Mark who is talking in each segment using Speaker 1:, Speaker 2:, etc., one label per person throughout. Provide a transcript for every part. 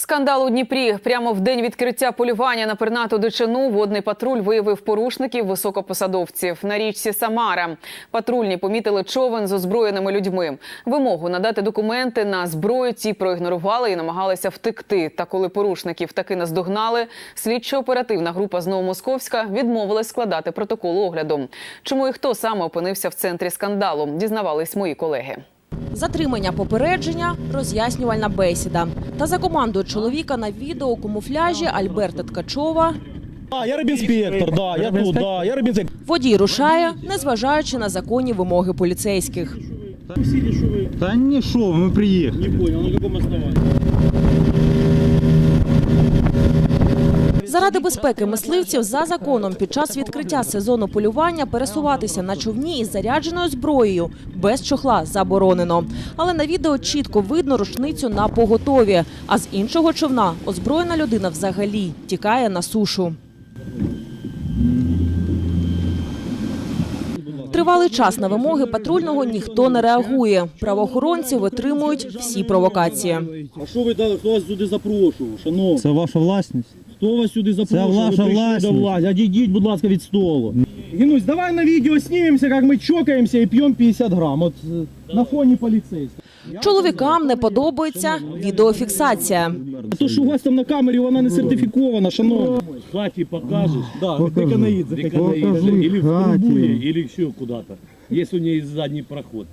Speaker 1: Скандал у Дніпрі. Прямо в день відкриття полювання на пернату дичину водний патруль виявив порушників високопосадовців на річці Самара. Патрульні помітили човен з озброєними людьми. Вимогу надати документи на зброю ті проігнорували і намагалися втекти. Та коли порушників таки наздогнали, слідчо-оперативна група з Новомосковська відмовилась складати протокол огляду. Чому і хто саме опинився в центрі скандалу, дізнавались мої колеги.
Speaker 2: Затримання попередження, роз'яснювальна бесіда. Та за командою чоловіка на відео у камуфляжі Альберта Ткачова
Speaker 3: А, я рибінспектор, да, я тут, да, я рибінспектор.
Speaker 2: водій рушає, незважаючи на законні вимоги поліцейських.
Speaker 4: Та ні, що, ви, ми приїхали.
Speaker 3: Не понял, на якому основании?
Speaker 2: Заради безпеки мисливців за законом під час відкриття сезону полювання пересуватися на човні із зарядженою зброєю без чохла заборонено. Але на відео чітко видно рушницю на поготові. А з іншого човна озброєна людина взагалі тікає на сушу. Тривалий час на вимоги патрульного ніхто не реагує. Правоохоронці витримують всі провокації.
Speaker 3: А що ви дали? Хто вас сюди запрошував, шановні?
Speaker 4: Це ваша власність.
Speaker 3: Хто вас сюди запрошував?
Speaker 4: ваша
Speaker 3: Ви прийшли
Speaker 4: власність.
Speaker 3: до влади. Одійдіть, будь ласка, від столу. Гінусь, давай на відео знімемося, як ми чокаємося і п'ємо 50 грам. От е, на фоні поліцейських.
Speaker 2: Чоловікам не подобається відеофіксація.
Speaker 3: То, що у вас там на камері, вона не сертифікована, шановні.
Speaker 5: В хате покажешь,
Speaker 3: Да,
Speaker 5: где
Speaker 3: захотів.
Speaker 4: Покажи
Speaker 5: или в
Speaker 4: хате.
Speaker 5: Турбуе, или еще куда-то. Если у нее есть задний проход.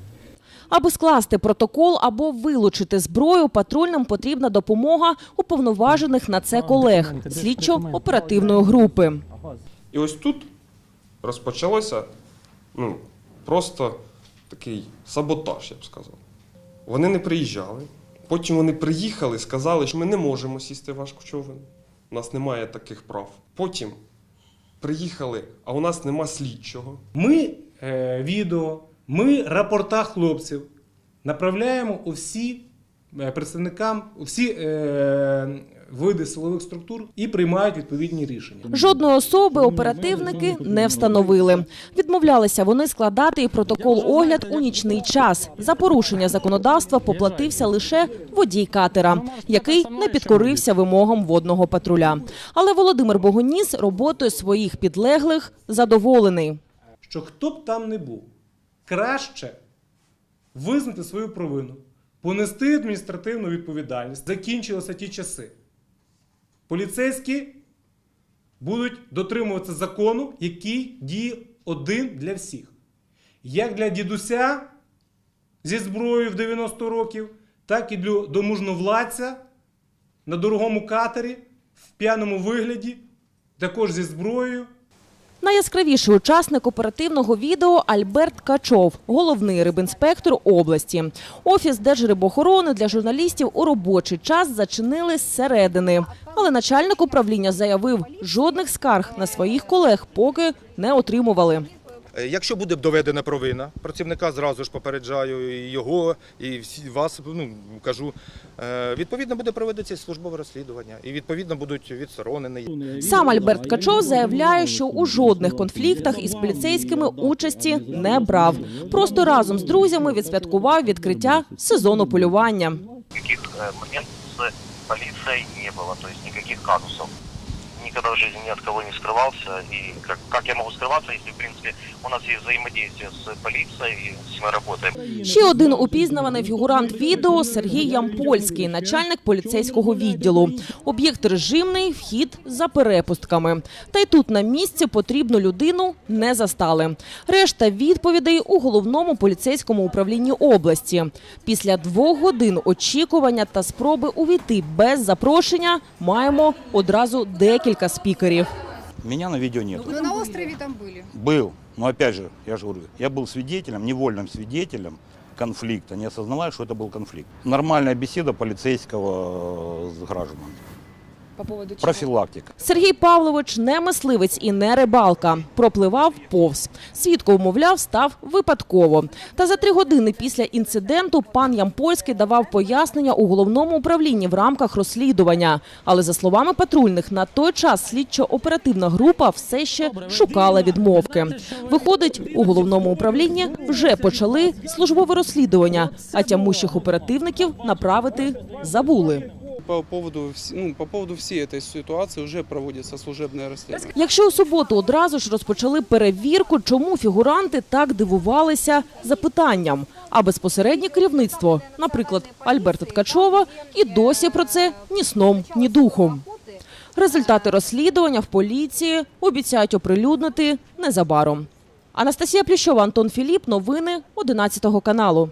Speaker 2: Аби скласти протокол або вилучити зброю, патрульним потрібна допомога уповноважених на це колег слідчо-оперативної групи.
Speaker 6: І ось тут розпочалося ну, просто такий саботаж, я б сказав. Вони не приїжджали. Потім вони приїхали, сказали, що ми не можемо сісти в ваш човен. У нас немає таких прав. Потім приїхали, а у нас нема слідчого.
Speaker 7: Ми е, відео, ми рапорта хлопців направляємо у всі е, представникам, у всі е, види силових структур і приймають відповідні рішення.
Speaker 2: Жодної особи оперативники не встановили. Відмовлялися вони складати і протокол огляд у нічний час. За порушення законодавства поплатився лише водій катера, який не підкорився вимогам водного патруля. Але Володимир Богоніс роботою своїх підлеглих задоволений.
Speaker 7: Що хто б там не був, краще визнати свою провину, понести адміністративну відповідальність. Закінчилися ті часи. Поліцейські будуть дотримуватися закону, який діє один для всіх. Як для дідуся зі зброєю в 90 років, так і для доможновладця на дорогому катері в п'яному вигляді, також зі зброєю.
Speaker 2: Найяскравіший учасник оперативного відео Альберт Качов, головний рибінспектор області. Офіс Держрибохорони для журналістів у робочий час зачинили зсередини. Але начальник управління заявив, жодних скарг на своїх колег поки не отримували.
Speaker 8: Е, Якщо буде доведена провина, працівника зразу ж попереджаю і його, і всі вас ну, кажу. е, Відповідно буде проведеться службове розслідування, і відповідно будуть відсторонені.
Speaker 2: Сам Альберт Качов заявляє, що у жодних конфліктах із поліцейськими участі не брав. Просто разом з друзями відсвяткував відкриття сезону полювання.
Speaker 9: никаких э, моментов с полицией не было, то есть никаких казусов Никогда в жизни ни от кого не скрывался. И как, как я могу скрываться, если, в принципе, у нас есть взаимодействие с полицией, и с мы работаем.
Speaker 2: Ще один упізнаваний фігурант відео Сергій Ямпольський, начальник поліцейського відділу. Об'єкт режимний, вхід за перепустками. Та й тут на місці потрібну людину не застали. Решта відповідей у головному поліцейському управлінні області. Після двох годин очікування та спроби увійти без запрошення маємо одразу декілька спікерів.
Speaker 10: Меня на видео нет.
Speaker 11: Ну, на острове там были.
Speaker 10: Был, но опять же, я же говорю, я был свидетелем, невольным свидетелем конфликта, не осознавая, что это был конфликт. Нормальная беседа полицейского э, с гражданами.
Speaker 11: По поводу
Speaker 10: Профилактика.
Speaker 2: Сергій Павлович не мисливець і не рибалка. Пропливав повз. Свідко вмовляв, став випадково. Та за три години після інциденту пан Ямпольський давав пояснення у головному управлінні в рамках розслідування. Але за словами патрульних, на той час слідчо-оперативна група все ще шукала відмовки. Виходить, у головному управлінні вже почали службове розслідування, а тямущих оперативників направити забули.
Speaker 12: По поводу, ну, по поводу всей этой ситуации уже проводится служебное расследование.
Speaker 2: Якщо у суботу одразу ж розпочали перевірку, чому фігуранти так дивувалися запитанням, а безпосереднє керівництво, наприклад, Альберта Ткачова, і досі про це ні сном, ні духом. Результати розслідування в поліції обіцяють оприлюднити незабаром. Анастасія Плющова, Антон Філіп. Новини 11 каналу.